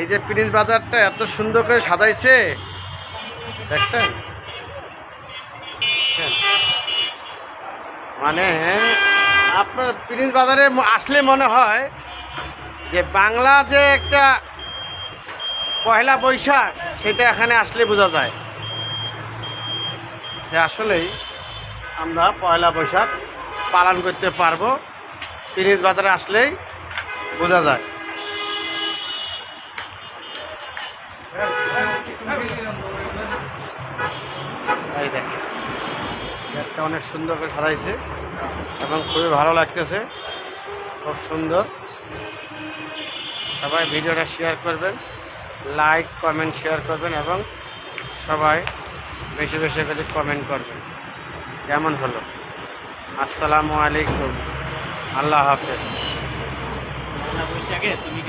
এই যে প্রিন্স বাজারটা এত সুন্দর করে সাজাইছে, দেখছেন? মানে আপনার প্রিন্স বাজারে আসলে মনে হয় যে বাংলা যে একটা পয়লা বৈশাখ, সেটা এখানে আসলে বোঝা যায়। যে আসলেই আমরা পয়লা বৈশাখ পালন করতে পারব প্রিন্স বাজারে আসলেই বোঝা যায়। এই দেখেন গেটটা অনেক সুন্দর করে সাজাইছে এবং খুবই ভালো লাগতেছে। খুব সুন্দর। সবাই ভিডিওটা শেয়ার করবেন লাইক কমেন্ট শেয়ার করবেন এবং সবাই বেশি বেশি করে কমেন্ট করবেন। কেমন হলো? আসসালামু আলাইকুম। আল্লাহ হাফেজ। তুমি